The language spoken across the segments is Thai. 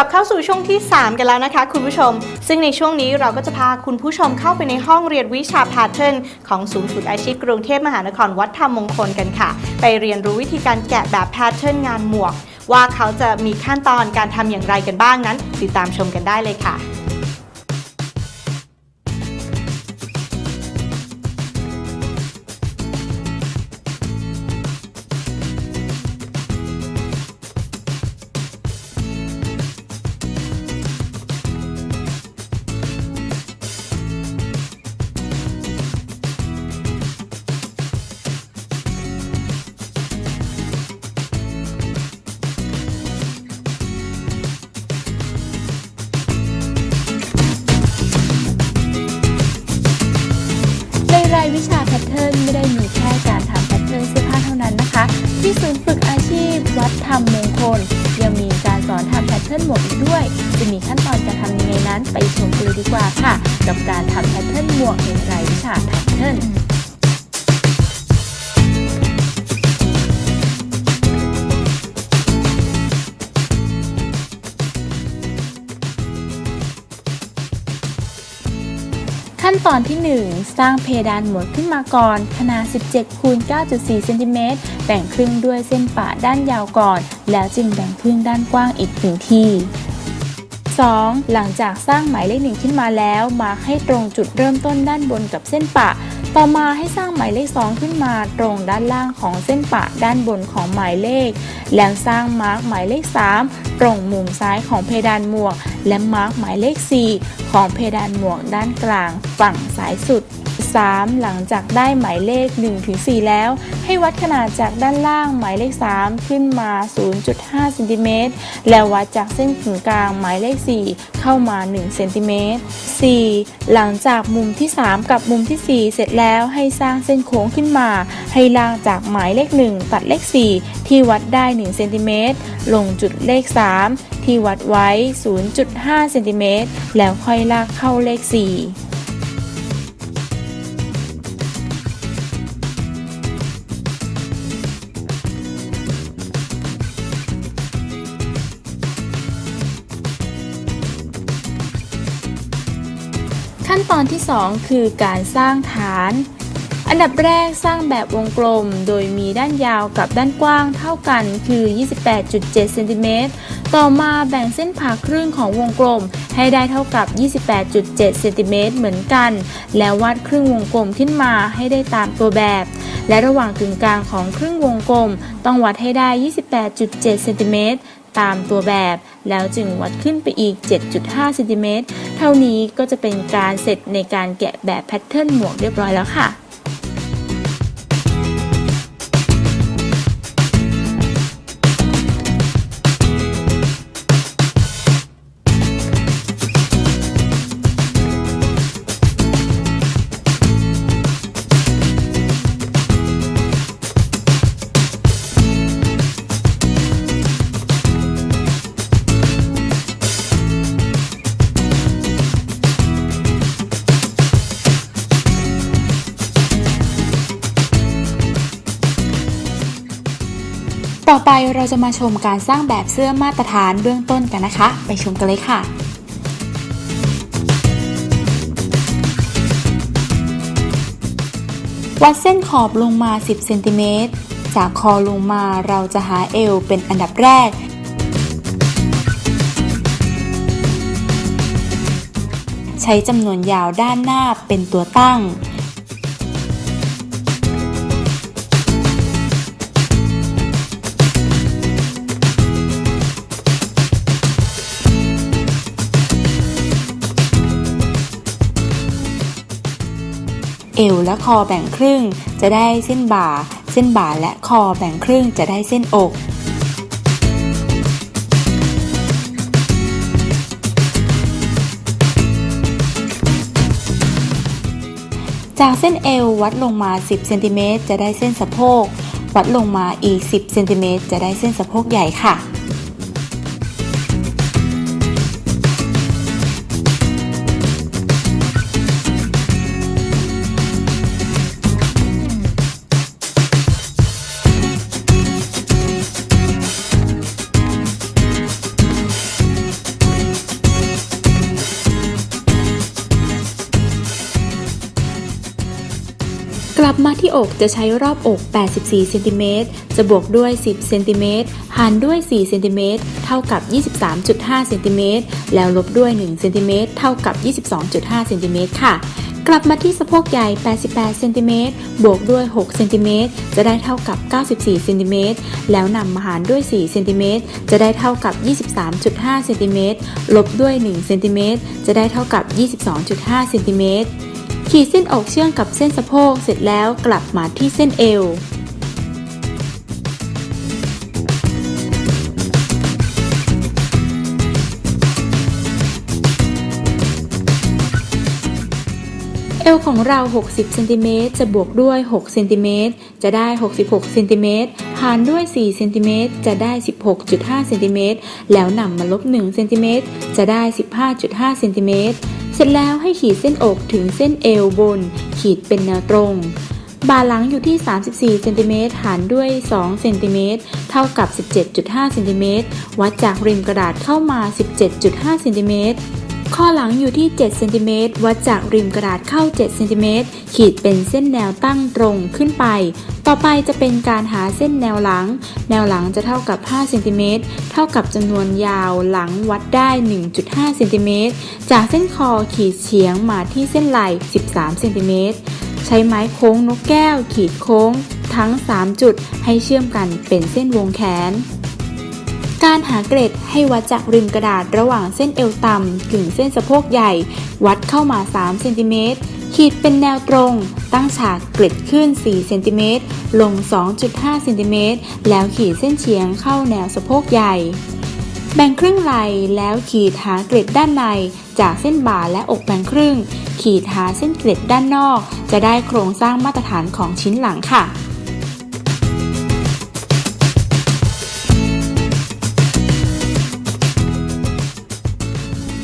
กลับเข้าสู่ช่วงที่ 3 กันแล้วนะคะ คุณผู้ชม ซึ่งในช่วงนี้เราก็จะพาคุณผู้ชมเข้าไปในห้องเรียนวิชาแพทเทิร์นของศูนย์ฝึกอาชีพกรุงเทพมหานครวัดธรรมมงคลกันค่ะ ไปเรียนรู้วิธีการแกะแบบแพทเทิร์นงานหมวก ว่าเขาจะมีขั้นตอนการทำอย่างไรกันบ้างนั้น ติดตามชมกันได้เลยค่ะ เทิร์นหมวกอีกด้วย จะมีขั้นตอนการทำยังไงนั้นไปชมกันเลยดีกว่าค่ะ กับการทำแพทเทิร์นหมวกในรายวิชาแพทเทิร์น ขั้นตอนที่ 1 สร้างเพดานหมวดขึ้นมาก่อน ขนาด 17คูณ9.4เซนติเมตรแบ่งครึ่งด้วยเส้นปะด้านยาวก่อน แล้วจึงแบ่งครึ่งด้านกว้างอีกหนึ่งที 2. หลังจากสร้างหมายเลขหนึ่งขึ้นมาแล้วมาร์คให้ตรงจุดเริ่มต้นด้านบนกับเส้นปะ ต่อมาให้สร้างหมายเลข 2 ขึ้นมาตรงด้านล่างของเส้นปะด้านบนของหมายเลข แล้วสร้างมาร์กหมายเลข 3 ตรงมุมซ้ายของเพดานหมวก และมาร์กหมายเลข 4 ของเพดานหมวกด้านกลางฝั่งซ้ายสุด 3. หลังจากได้หมายเลข 1-4 แล้ว ให้วัดขนาดจากด้านล่างหมายเลข 3 ขึ้นมา 0.5เซนติเมตรแล้ววัดจากเส้นขึงกลางหมายเลข 4 เข้ามา1เซนติเมตร 4. หลังจากมุมที่ 3 กับมุมที่ 4 เสร็จแล้วให้สร้างเส้นโค้งขึ้นมา ให้ล่างจากหมายเลข 1 ตัดเลข 4 ที่วัดได้1เซนติเมตรลงจุดเลข 3 ที่วัดไว้ 0.5เซนติเมตรแล้วค่อยลากเข้าเลข 4 อนที่ 2 คือการสร้างฐาน อันดับแรกสร้างแบบวงกลม โดยมีด้านยาวกับด้านกว้างเท่ากันคือ 28.7 เซนติเมตร ต่อมาแบ่งเส้นผ่าครึ่งของวงกลมให้ได้เท่ากับ 28.7 เซนติเมตรเหมือนกัน แล้ววาดครึ่งวงกลมขึ้นมาให้ได้ตามตัวแบบ และระหว่างกึ่งกลางของครึ่งวงกลม ต้องวัดให้ได้ 28.7 เซนติเมตร ตามตัวแบบ แล้วจึงวัดขึ้นไปอีก 7.5เซนติเมตรเท่านี้ก็จะเป็นการเสร็จในการแกะแบบแพทเทิร์นหมวกเรียบร้อยแล้วค่ะ อไปเราจะมาชมการสร้างแบบเสื้อมาตรฐานเบื้องต้นกันนะคะ ไปชมกันเลยค่ะวัดเส้นขอบลงมา 10เซนติเมตรจากคอลงมาเราจะหาเอวเป็นอันดับแรก ใช้จำนวนยาวด้านหน้าเป็นตัวตั้ง เอวและคอแบ่งครึ่ง จะได้เส้นบ่า เส้นบ่าและคอแบ่งครึ่งจะได้เส้นอกจากเส้นเอววัดลงมา 10 เซนติเมตรจะได้เส้นสะโพก วัดลงมาอีก 10 เซนติเมตรจะได้เส้นสะโพกใหญ่ค่ะ กลับมาที่อกจะใช้รอบอก 84 เซนติเมตร จะบวกด้วย 10 เซนติเมตร หารด้วย 4 เซนติเมตร เท่ากับ 23.5 เซนติเมตร แล้วลบด้วย 1 เซนติเมตร เท่ากับ 22.5 เซนติเมตรค่ะ กลับมาที่สะโพกใหญ่ 88 เซนติเมตร บวกด้วย 6 เซนติเมตร จะได้เท่ากับ 94 เซนติเมตร แล้วนำมาหารด้วย 4 เซนติเมตร จะได้เท่ากับ 23.5 เซนติเมตร ลบด้วย 1 เซนติเมตร จะได้เท่ากับ 22.5 เซนติเมตร ขีดเส้นอกเชื่อมกับเส้นสะโพกเสร็จแล้วกลับมาที่เส้นเอว เอวของเรา 60เซนติเมตรจะบวกด้วย6เซนติเมตรจะได้ 66เซนติเมตรหารด้วย4เซนติเมตรจะได้ 16.5เซนติเมตรแล้วนำมาลบ1เซนติเมตรจะได้ 15.5เซนติเมตร สร็จแล้วให้ขีดเส้นอกถึงเส้นเอวบน ขีดเป็นแนวตรง บ่าหลังอยู่ที่ 34เซนติเมตรหารด้วย2เซนติเมตรเท่ากับ 17.5เซนติเมตรวัดจากริมกระดาษเข้ามา 17.5เซนติเมตร ข้อหลังอยู่ที่7เซนติเมตรวัดจากริมกระดาษเข้า7เซนติเมตรขีดเป็นเส้นแนวตั้งตรงขึ้นไป ต่อไปจะเป็นการหาเส้นแนวหลัง แนวหลังจะเท่ากับ5เซนติเมตรเท่ากับจำนวนยาวหลังวัดได้ 1.5เซนติเมตรจากเส้นคอขีดเฉียงมาที่เส้นไหล่ 13เซนติเมตรใช้ไม้โค้งนกแก้ว ขีดโค้ง ทั้ง 3 จุดให้เชื่อมกันเป็นเส้นวงแขน การหาเกรดให้วัดจากริมกระดาษระหว่างเส้นเอวต่ำถึงเส้นสะโพกใหญ่ วัดเข้ามา 3 เซนติเมตร ขีดเป็นแนวตรง ตั้งฉากเกล็ดขึ้น 4 เซนติเมตร ลง 2.5 เซนติเมตร แล้วขีดเส้นเฉียงเข้าแนวสะโพกใหญ่ แบ่งครึ่งไหล่แล้วขีดหาเกล็ดด้านใน จากเส้นบ่าและอกแบ่งครึ่ง ขีดหาเส้นเกล็ดด้านนอก จะได้โครงสร้างมาตรฐานของชิ้นหลังค่ะ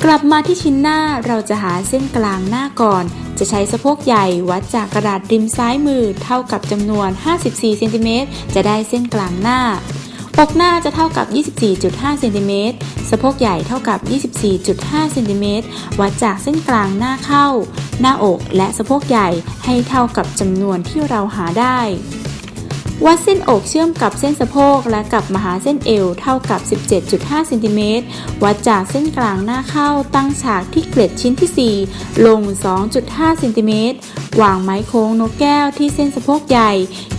กลับมาที่ชิ้นหน้าเราจะหาเส้นกลางหน้าก่อน จะใช้สะโพกใหญ่วัดจากกระดาษริมซ้ายมือเท่ากับจำนวน 54 เซนติเมตรจะได้เส้นกลางหน้าอกหน้าจะเท่ากับ 24.5 เซนติเมตร สะโพกใหญ่เท่ากับ 24.5 เซนติเมตร วัดจากเส้นกลางหน้าเข้า หน้าอกและสะโพกใหญ่ให้เท่ากับจำนวนที่เราหาได้ วัดเส้นอกเชื่อมกับเส้นสะโพกและกับมหาเส้นเอวเท่ากับ 17.5เซนติเมตรวัดจากเส้นกลางหน้าเข้าตั้งฉากที่เกล็ดชิ้นที่ 4 ลง 2.5เซนติเมตรวางไม้โค้งนกแก้วที่เส้นสะโพกใหญ่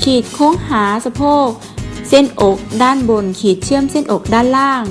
ขีดโค้งหาสะโพก เส้นอกด้านบนขีดเชื่อมเส้นอกด้านล่าง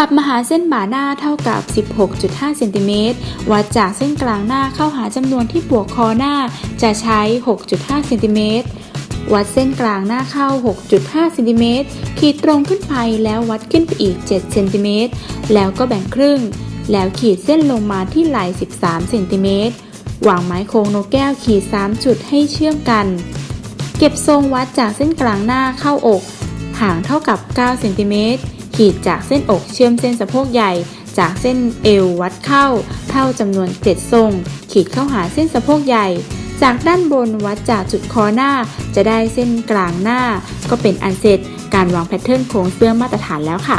ลับมาหาเส้นบ่าหน้าเท่ากับ 16.5เซนติเมตรวัดจากเส้นกลางหน้าเข้าหาจำนวนที่บวกคอหน้าจะใช้ 6.5เซนติเมตรวัดเส้นกลางหน้าเข้า 6.5เซนติเมตรขีดตรงขึ้นไปแล้ววัดขึ้นไปอีก 7 เซนติเมตรแล้วก็แบ่งครึ่ง แล้วขีดเส้นลงมาที่ไหล่13 เซนติเมตรวางไม้โค้งนกแก้วขีด 3 จุดให้เชื่อมกัน เก็บทรงวัดจากเส้นกลางหน้าเข้าอก ห่างเท่ากับ 9 เซนติเมตร ขีดจากเส้นอกเชื่อมเส้นสะโพกใหญ่ จากเส้นเอววัดเข้า เท่าจำนวนเจ็ดทรง ขีดเข้าหาเส้นสะโพกใหญ่ จากด้านบนวัดจากจุดคอหน้า จะได้เส้นกลางหน้า ก็เป็นอันเสร็จการวางแพทเทิร์นโครงเสื้อมาตรฐานแล้วค่ะ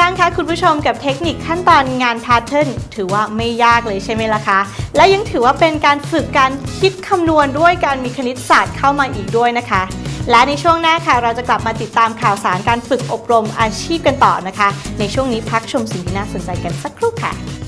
บ้างคะคุณผู้ชมกับเทคนิคขั้นตอนงานพาร์ทเทิร์นถือว่าไม่ยากเลยใช่ไหมล่ะคะ และยังถือว่าเป็นการฝึกการคิดคำนวณด้วยการมีคณิตศาสตร์เข้ามาอีกด้วยนะคะ และในช่วงหน้าค่ะ เราจะกลับมาติดตามข่าวสารการฝึกอบรมอาชีพกันต่อนะคะ ในช่วงนี้พักชมสิ่งที่น่าสนใจกันสักครู่ค่ะ